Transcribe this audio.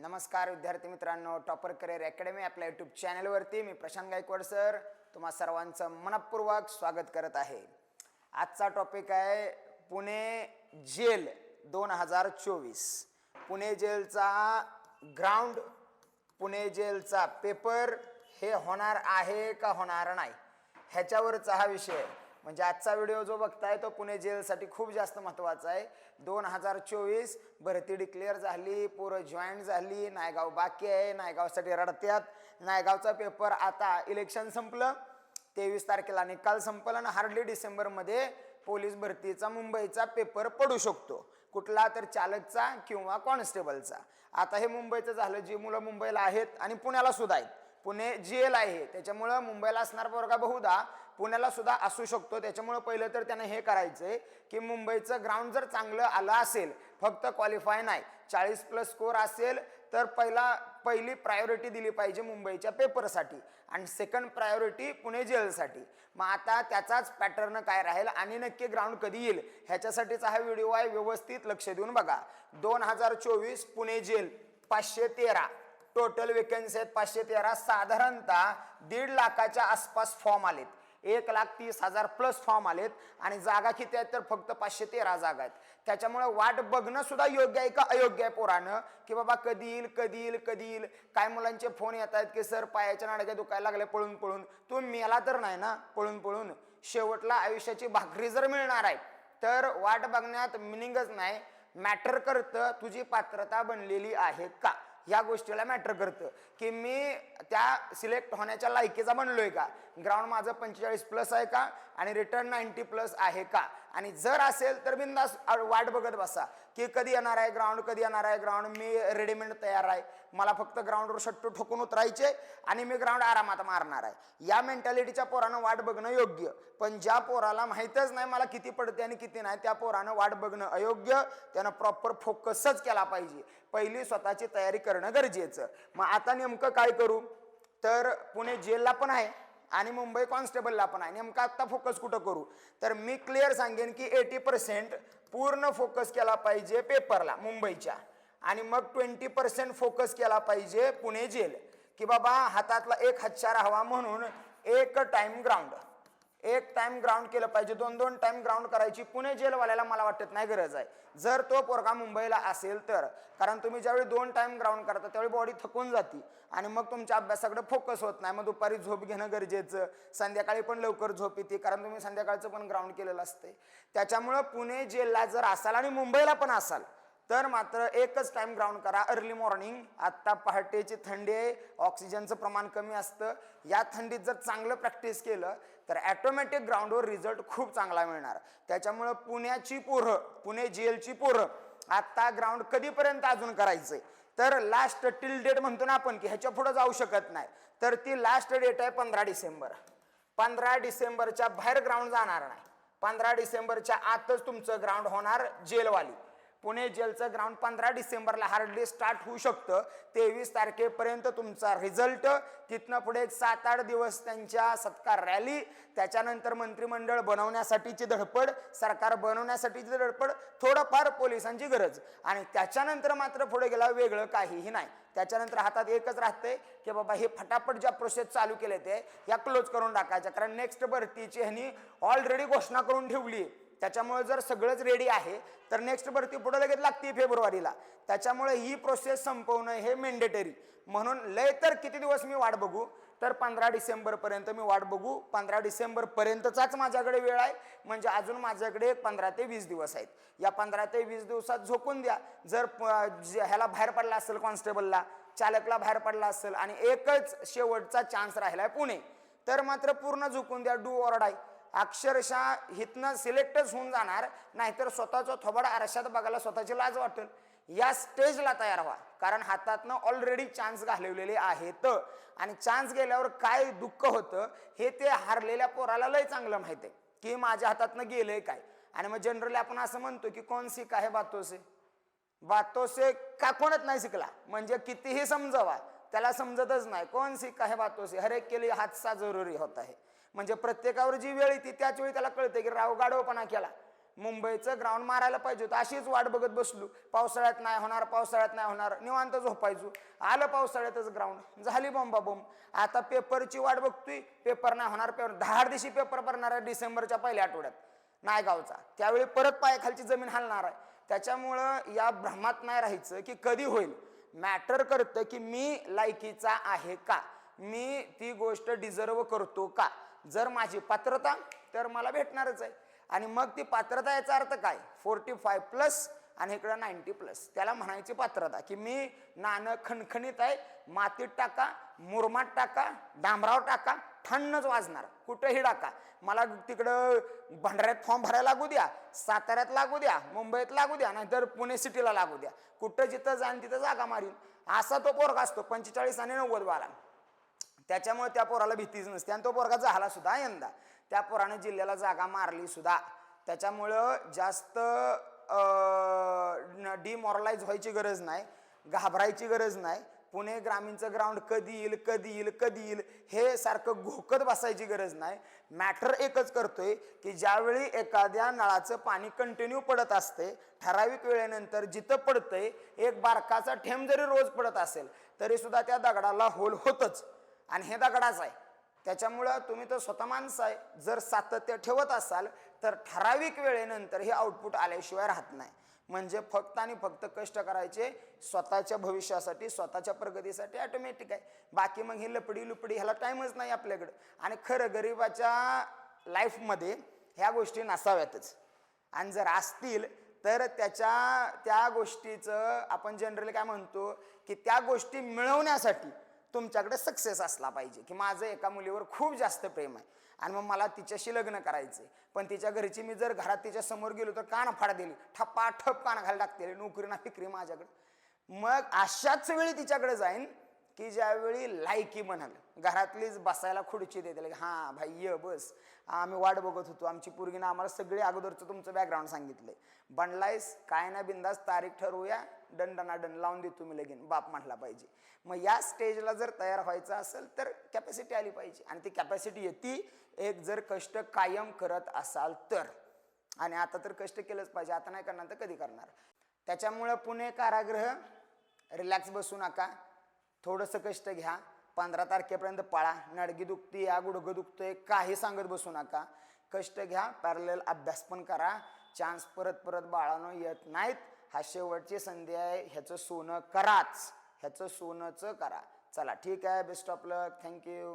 नमस्कार विद्यार्थी मित्रांनो. टॉपर करिअर अकॅडमी आपल्या यूट्यूब चॅनलवरती मी प्रशांत गायकवाड सर तुम्हा सर्वांचं मनपूर्वक स्वागत करत आहे. आजचा टॉपिक आहे पुणे जेल दोन हजार चोवीस. पुणे जेलचा ग्राउंड पुणे जेलचा पेपर हे होणार आहे का होणार नाही? ह्याच्यावरचा हा विषय आहे. म्हणजे आजचा व्हिडिओ जो बघताय तो पुणे जेलसाठी खूप जास्त महत्त्वाचा आहे. दोन हजार चोवीस भरती डिक्लेअर झाली पोरं जॉईन झाली नायगाव बाकी आहे नायगावसाठी रडत्यात. नायगावचा पेपर आता इलेक्शन संपलं तेवीस तारखेला निकाल संपला आणि हार्डली डिसेंबरमध्ये पोलीस भरतीचा मुंबईचा पेपर पडू शकतो. कुठला तर चालकचा किंवा कॉन्स्टेबलचा आता हे मुंबईचं झालं जी मुलं मुंबईला आहेत आणि पुण्याला सुद्धा आहेत. पुणे जेल आहे त्याच्यामुळं मुंबईला असणार पोरगा बहुधा. पुण्याला सुद्धा असू शकतो. त्याच्यामुळं पहिलं तर त्यानं हे करायचंय की मुंबईचं ग्राउंड जर चांगलं आलं असेल फक्त क्वालिफाय नाही चाळीस प्लस स्कोर असेल तर पहिला पहिली प्रायोरिटी दिली पाहिजे मुंबईच्या पेपरसाठी आणि सेकंड प्रायोरिटी पुणे जेलसाठी मग आता त्याचाच पॅटर्न काय राहील आणि नक्की ग्राउंड कधी येईल ह्याच्यासाठीचा हा व्हिडिओ आहे. व्यवस्थित लक्ष देऊन बघा. दोन हजार चोवीस पुणे जेल पाचशे तेरा. टोटल वेकन्सी आहेत पाचशे तेरा. साधारणतः दीड लाखाच्या आसपास फॉर्म आलेत. एक लाख तीस हजार प्लस फॉर्म आलेत आणि जागा किती आहेत तर फक्त पाचशे तेरा जागा आहेत. त्याच्यामुळे वाट बघणं सुद्धा योग्य आहे का अयोग्य आहे पोरानं? की बाबा कधी येईल कधी येईल कधी येईल? काय मुलांचे फोन येत आहेत की सर पायाच्या नाडक्या दुखायला लागले पळून पळून. तू मेला तर नाही ना पळून पळून. शेवटला आयुष्याची भाकरी जर मिळणार आहे तर वाट बघण्यात मिनिंगच नाही. मॅटर करतं तुझी पात्रता बनलेली आहे का? या गोष्टीला मॅटर करतं. की मी त्या सिलेक्ट होण्याच्या लायकीचा बनलोय का? ग्राउंड माझं पंचेचाळीस प्लस आहे का? आणि रिटर्न नाईन्टी प्लस आहे का? आणि जर असेल तर बिंदास वाट बघत बसा. की कधी येणार आहे ग्राउंड कधी येणार आहे ग्राउंड मी रेडीमेड तयार आहे. मला फक्त ग्राउंडवर शट्टू ठोकून उतरायचे आणि मी ग्राउंड आरामात मारणार आहे. या मेंटॅलिटीच्या पोरानं वाट बघणं योग्य. पण ज्या पोराला माहीतच नाही मला किती पडते आणि किती नाही त्या पोरानं वाट बघणं अयोग्य. त्यानं प्रॉपर फोकसच केला पाहिजे. पहिली स्वतःची तयारी करणं गरजेचं. मग आता नेमकं काय करू? तर पुणे जेलला पण आहे. आणि मुंबई कॉन्स्टेबलला पण आहे. नेमका आत्ता फोकस कुठं करू? तर मी क्लिअर सांगेन की एटी पर्सेंट पूर्ण फोकस केला पाहिजे पेपरला मुंबईच्या. आणि मग ट्वेंटी पर्सेंट फोकस केला पाहिजे पुणे जेल की बाबा हातातला एक हत्यार हवा म्हणून एक टाईम ग्राउंड एक टाइम ग्राउंड केलं पाहिजे. दोन दोन टाइम ग्राउंड करायची. पुणे जेलवाल्याला मला वाटत नाही गरज आहे. जर तो पोरगा मुंबईला असेल तर. कारण तुम्ही ज्यावेळी दोन टाइम ग्राउंड करता त्यावेळी बॉडी थकून जाते. आणि मग तुमच्या अभ्यासाकडे फोकस होत नाही. मग दुपारी झोप घेणं गरजेचं. संध्याकाळी पण लवकर झोप येते. कारण तुम्ही संध्याकाळचं पण ग्राउंड केलेलं असते. त्याच्यामुळं पुणे जेलला जर असाल आणि मुंबईला पण असाल तर मात्र एकच टाइम ग्राउंड करा. अर्ली मॉर्निंग आत्ता पहाटेची थंडी आहे. ऑक्सिजनचं प्रमाण कमी असतं. या थंडीत जर चांगलं प्रॅक्टिस केलं तर ॲटोमॅटिक ग्राउंडवर रिझल्ट खूप चांगला मिळणार. त्याच्यामुळं पुण्याची पोरं पुणे जेलची पोरं आत्ता ग्राउंड कधीपर्यंत अजून करायचंय? तर लास्ट टिल डेट म्हणतो ना आपण की ह्याच्या पुढं जाऊ शकत नाही. तर ती लास्ट डेट आहे पंधरा डिसेंबर. पंधरा डिसेंबरच्या बाहेर ग्राउंड जाणार नाही. पंधरा डिसेंबरच्या आतच तुमचं ग्राउंड होणार जेलवाली. पुणे जेलचं ग्राउंड पंधरा डिसेंबरला हार्डली स्टार्ट होऊ शकतं. तेवीस तारखेपर्यंत तुमचा रिझल्ट तिथनं पुढे एक सात आठ दिवस त्यांच्या सत्कार रॅली त्याच्यानंतर मंत्रिमंडळ बनवण्यासाठीची धडपड सरकार बनवण्यासाठीची धडपड थोडंफार पोलिसांची गरज. आणि त्याच्यानंतर मात्र पुढे गेला वेगळं काहीही नाही. त्याच्यानंतर हातात एकच राहते की बाबा हे फटाफट ज्या प्रोसेस चालू केले ते या क्लोज करून टाकायच्या. कारण नेक्स्ट भरतीची ह्यांनी ऑलरेडी घोषणा करून ठेवली आहे त्याच्यामुळे जर सगळंच रेडी आहे तर नेक्स्ट भरती पुढे लगेच लागते फेब्रुवारीला. त्याच्यामुळे ही प्रोसेस संपवणं हे मेंडेटरी म्हणून लय तर किती दिवस मी वाट बघू? तर पंधरा डिसेंबरपर्यंत मी वाट बघू. पंधरा डिसेंबरपर्यंतचाच माझ्याकडे वेळ आहे. म्हणजे अजून माझ्याकडे पंधरा ते वीस दिवस आहेत. या पंधरा ते वीस दिवसात झोकून द्या. जर ह्याला बाहेर पडला असेल कॉन्स्टेबलला चालकला बाहेर पडला असेल आणि एकच शेवटचा चान्स राहिला आहे पुणे तर मात्र पूर्ण झोकून द्या. डू ऑर डाय अक्षरशः हितनं सिलेक्टच होऊन जाणार नाहीतर स्वतःचं थोबाड आरशात बघायला स्वतःची लाज वाटेल. या स्टेजला तयार व्हा. कारण हातातनं ऑलरेडी चान्स घालवलेले आहेत. आणि चान्स गेल्यावर काय दुःख होतं हे ते हारलेल्या पोराला लय चांगलं माहीत आहे. की माझ्या हातातनं गेलंय काय? आणि मग जनरली आपण असं म्हणतो की कोण सिक आहे बातोसे? बातोसे का कोणच नाही शिकला? म्हणजे कितीही समजवा त्याला समजतच नाही. कोण सिक आहे बातोसे? हरेक हर एक हादसा जरुरी होत आहे. म्हणजे प्रत्येकावर जी वेळ येते त्याच वेळी त्याला कळते की राव गाढवपणा केला. मुंबईचं ग्राउंड मारायला पाहिजे होतं. अशीच वाट बघत बसलो. पावसाळ्यात नाही होणार पावसाळ्यात नाही होणार. निवांत झोपायचो. आलं पावसाळ्यातच ग्राउंड झाली बॉम्बा बॉम्ब आता पेपरची वाट बघतोय. पेपर नाही होणार पेपर दहा दिवशी पेपर भरणार आहे डिसेंबरच्या पहिल्या आठवड्यात. नायगावचा. त्यावेळी परत पायाखालची जमीन हलणार आहे. त्याच्यामुळं या भ्रमात नाही राहायचं की कधी होईल. मॅटर करतं की मी लायकीचा आहे का? मी ती गोष्ट डिझर्व करतो का? जर माझी पात्रता तर मला भेटणारच आहे. आणि मग ती पात्रता याचा अर्थ काय? फोर्टी फाय प्लस आणि इकडं नाईन्टी प्लस. त्याला म्हणायची पात्रता की मी नाणं खणखणीत आहे मातीत टाका मुरमात टाका डांबराव टाका थंडच वाजणार. कुठंही टाका. मला तिकडं भंडाऱ्यात फॉर्म भरायला लागू द्या साताऱ्यात लागू द्या मुंबईत लागू द्या नाहीतर पुणे सिटीला लागू द्या. कुठं जिथं जाईन तिथं जागा मारीन. असा तो पोरगा असतो पंचेचाळीस आणि नव्वद वाला त्याच्यामुळे त्या पोराला भीतीच नसते. आणि तो पोरगा झाला सुद्धा यंदा. त्या पोराने जिल्ह्याला जागा मारली सुद्धा. त्याच्यामुळं जास्त डिमॉरलाइज व्हायची गरज नाही. घाबरायची गरज नाही. पुणे ग्रामीणचं ग्राउंड कधी येईल कधी येईल कधी येईल हे सारखं घोकत बसायची गरज नाही. मॅटर एकच करतोय की ज्यावेळी एखाद्या नळाचं पाणी कंटिन्यू पडत असते ठराविक वेळेनंतर जिथं पडतंय एक बारकाचा ठेम जरी रोज पडत असेल तरी सुद्धा त्या दगडाला होल होतच. आणि हे दगडाच आहे. त्याच्यामुळं तुम्ही तर स्वतः माणसं आहे. जर सातत्य ठेवत असाल तर ठराविक वेळेनंतर हे आउटपुट आल्याशिवाय राहत नाही. म्हणजे फक्त आणि फक्त कष्ट करायचे स्वतःच्या भविष्यासाठी स्वतःच्या प्रगतीसाठी ऑटोमॅटिक आहे. बाकी मग ही लपडी लुपडी ह्याला टाईमच नाही आपल्याकडं. आणि खरं गरिबाच्या लाईफमध्ये ह्या गोष्टी नसाव्यातच. आणि जर असतील तर त्याच्या त्या गोष्टीचं आपण जनरली काय म्हणतो की त्या गोष्टी मिळवण्यासाठी तुमच्याकडे सक्सेस असला पाहिजे. की माझं एका मुलीवर खूप जास्त प्रेम आहे. आणि मग मला तिच्याशी लग्न करायचे पण तिच्या घरची मी जर घरात तिच्या समोर गेलो तर कान फाड दिली. ठप्पा ठप कान घाल टाकते नोकरी ना फिकरी माझ्याकडे. मग अशाच वेळी तिच्याकडे जाईन की ज्यावेळी लायकी म्हणाल. घरातलीच बसायला खुर्ची देते हां भाई ये बस. आम्ही वाट बघत होतो. आमची पोरगीनं आम्हाला सगळे अगोदरचं तुमचं बॅकग्राऊंड सांगितलंय. बनलायस? काय ना बिंदास तारीख ठरवूया. दंड दंड लावून देतो मी लगीन बाप म्हटला पाहिजे. मग या स्टेजला जर तयार व्हायचं असेल तर कॅपॅसिटी आली पाहिजे. आणि ती कॅपॅसिटी येते एक जर कष्ट कायम करत असाल तर. आणि आता तर कष्ट केलंच पाहिजे आता नाही करणार तर कधी करणार? त्याच्यामुळं पुणे कारागृह रिलॅक्स बसू नका. थोडंसं कष्ट घ्या. पंधरा तारखेपर्यंत पळा. नडगी दुखती या गुडघं दुखतंय काही सांगत बसू नका. कष्ट घ्या. पॅरलेल अभ्यास पण करा. चान्स परत परत बाळानं येत नाहीत. हा शेवटची संधी आहे ह्याचं सोनं कराच ह्याचं सोनंचं करा. चला ठीक आहे बेस्ट ऑफ लक थँक्यू